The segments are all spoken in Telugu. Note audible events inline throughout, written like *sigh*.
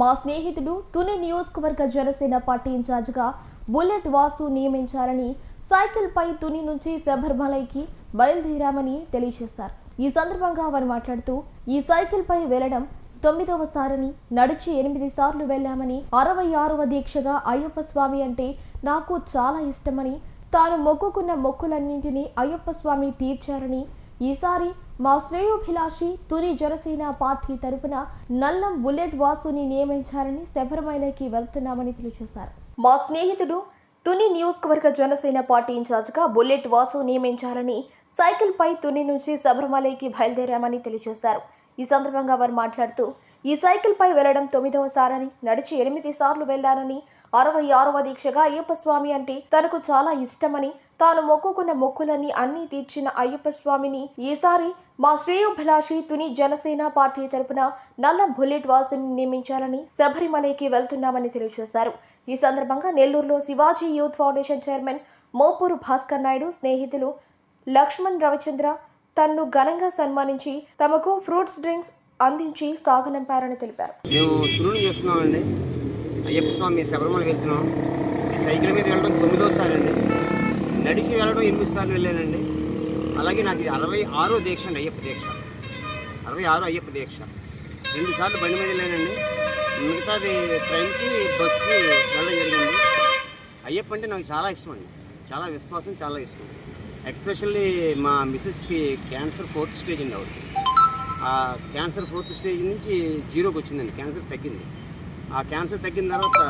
మా స్నేహితుడు తుని నియోజకవర్గ జనసేన పార్టీ ఇన్ఛార్జిగా బుల్లెట్ వాసు నియమించారని సైకిల్ పై తుని నుంచి శబరిమలైకి బయలుదేరామని తెలియజేశారు. ఈ సందర్భంగా వారు మాట్లాడుతూ ఈ సైకిల్పై వెళ్ళడం తొమ్మిదవ సారని నడిచి ఎనిమిది సార్లు వెళ్ళామని అరవై ఆరవ దీక్షగా అయ్యప్ప స్వామి అంటే నాకు చాలా ఇష్టమని తాను మొక్కుకున్న మొక్కులన్నింటినీ అయ్యప్ప స్వామి తీర్చారని ఈసారి మా శ్రేయోభిలాషి తుని జనసేన పార్టీ తరపున నల్లం బుల్లెట్ వాసుని నియమించారని శబరిమలకి వెళ్తున్నామని తెలియజేశారు. మా స్నేహితుడు తుని నియోజకవర్గ జనసేన పార్టీ ఇన్ఛార్జ్గా బుల్లెట్ వాసు నియమించాలని సైకిల్పై తుని నుంచి శబరిమలకి బయలుదేరామని తెలియజేశారు. ఈ సందర్భంగా వారు మాట్లాడుతూ ఈ సైకిల్ పై వెళ్ళడం తొమ్మిదవ సారని నడిచి ఎనిమిది సార్లు వెళ్ళానని అరవై ఆరవ దీక్షగా అయ్యప్ప స్వామి అంటే తనకు చాలా ఇష్టమని తాను మొక్కుకున్న మొక్కులన్నీ అన్నీ తీర్చిన అయ్యప్ప స్వామిని ఈసారి మా శ్రేయోభిలాషి తుని జనసేన పార్టీ తరపున నల్ల బుల్లెట్ వాసుని నియమించాలని శబరిమలైకి వెళ్తున్నామని తెలియజేశారు. ఈ సందర్భంగా నెల్లూరులో Shivaji youth foundation chairman Mopuru Bhaskar Naidu స్నేహితులు లక్ష్మణ్ రవిచంద్ర తనను ఘనంగా సన్మానించి తమకు ఫ్రూట్స్ డ్రింక్స్ అందించి సాగనంపారని తెలిపారు. మేము తురుని చేస్తున్నామండి అయ్యప్ప స్వామి శబరిమల వెళ్తున్నాం. సైకిల్ మీద వెళ్ళడం తొమ్మిదోసారి అండి. నడిచి వెళ్ళడం ఎనిమిది సార్లు వెళ్ళానండి. అలాగే నాకు ఇది అరవై ఆరో దీక్ష అండి అయ్యప్ప దీక్ష. అరవై ఆరో అయ్యప్ప దీక్ష. రెండు సార్లు బండి మీద వెళ్ళానండి. మిగతాది ట్రైన్కి బస్కి వెళ్ళడం జరిగింది. అయ్యప్ప అంటే నాకు చాలా ఇష్టం అండి. చాలా విశ్వాసం చాలా ఇష్టం. ఎక్స్పెషల్లీ మా మిస్సెస్కి క్యాన్సర్ ఫోర్త్ స్టేజ్ అండి ఆవిడకి. ఆ క్యాన్సర్ ఫోర్త్ స్టేజ్ నుంచి జీరోకి వచ్చిందండి క్యాన్సర్ తగ్గింది. ఆ క్యాన్సర్ తగ్గిన తర్వాత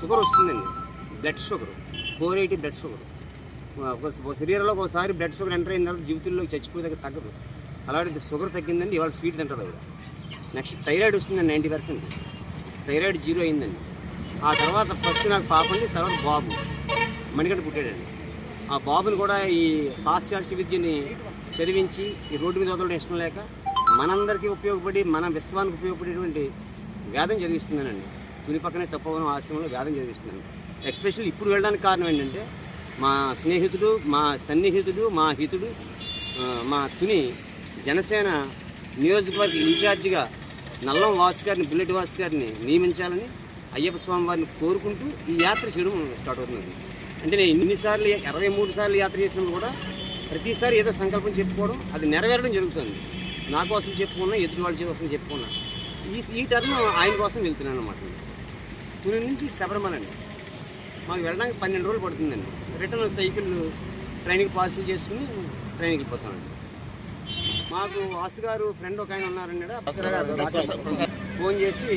షుగర్ వస్తుందండి blood sugar four eighty blood sugar. ఒక శరీరంలో ఒకసారి బ్లడ్ షుగర్ ఎంటర్ అయిన తర్వాత జీవితంలో చచ్చిపోయేదాకా తగ్గదు. అలాంటి షుగర్ తగ్గిందండి ఇవాళ స్వీట్ తింటుంది ఆవిడ. నెక్స్ట్ థైరాయిడ్ వస్తుందండి నైంటీ పర్సెంట్. థైరాయిడ్ జీరో అయిందండి. ఆ తర్వాత ఫస్ట్ నాకు పాపండి తర్వాత బాబు. మణికంట పుట్టాడండి. ఆ బాబుని కూడా ఈ పాశ్చాత్య విద్యని చదివించి ఈ రోడ్డు మీద వదలడం ఇష్టం లేక మనందరికీ ఉపయోగపడి మన విశ్వానికి ఉపయోగపడేటువంటి వేదం చదివిస్తున్నానండి తుని పక్కనే తప్పవనం ఆశ్రమంలో వేదం చదివిస్తున్నాను ఎక్స్పెషల్ ఇప్పుడు వెళ్ళడానికి కారణం ఏంటంటే మా స్నేహితుడు మా సన్నిహితుడు మా హితుడు మా తుని జనసేన నియోజకవర్గ ఇన్ఛార్జిగా నల్లం వాసు గారిని బుల్లెట్ వాసు గారిని నియమించాలని అయ్యప్ప స్వామి వారిని కోరుకుంటూ ఈ యాత్ర చేయడం స్టార్ట్ అవుతుంది అంటే నేను ఇన్నిసార్లు ఇరవై మూడు సార్లు యాత్ర చేసినప్పుడు కూడా ప్రతిసారి ఏదో సంకల్పం చెప్పుకోవడం అది నెరవేరడం జరుగుతుంది. నా కోసం చెప్పుకున్నా ఎదుటి వాళ్ళ కోసం చెప్పుకున్నా. ఈ ఈ టర్మ్ ఆయన కోసం వెళ్తున్నాను అనమాట తుని నుంచి శబరిమల అండి. మాకు వెళ్ళడానికి పన్నెండు రోజులు పడుతుందండి. రిటర్న్ సైకిల్ ట్రైన్కి పార్సిల్ చేసుకుని ట్రైన్కి వెళ్ళిపోతామండి మాకు వాసు గారు ఫ్రెండ్ ఒక ఆయన ఉన్నారండి ఫోన్ చేసి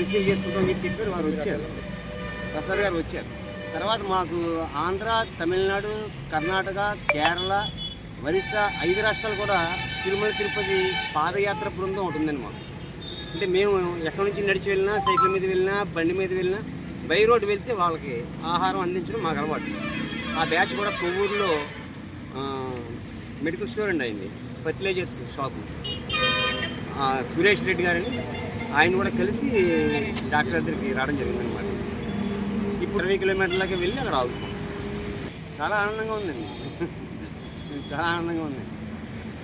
రిసీవ్ చేసుకుంటామని చెప్పి చెప్పారు. వారు వచ్చారు. ప్రసాద్ గారు వచ్చారు. తర్వాత మాకు ఆంధ్ర తమిళనాడు కర్ణాటక కేరళ ఒరిస్సా ఐదు రాష్ట్రాలు కూడా తిరుమల తిరుపతి పాదయాత్ర బృందం ఉంటుందండి మాకు. అంటే మేము ఎక్కడి నుంచి నడిచి వెళ్ళినా సైకిల్ మీద వెళ్ళినా బండి మీద వెళ్ళినా బై రోడ్డు వెళ్తే వాళ్ళకి ఆహారం అందించడం మాకు అలవాటు. ఆ బ్యాచ్ కూడా కొవ్వూరులో మెడికల్ స్టోర్ అండి అయింది ఫర్టిలైజర్స్ షాపు. సురేష్ రెడ్డి గారని ఆయన కూడా కలిసి డాక్టర్ దగ్గరికి రావడం జరిగిందనమాట ఇరవై కిలోమీటర్లకి వెళ్ళి అక్కడ ఆగుతాం. చాలా ఆనందంగా ఉందండి. *laughs* చాలా ఆనందంగా ఉంది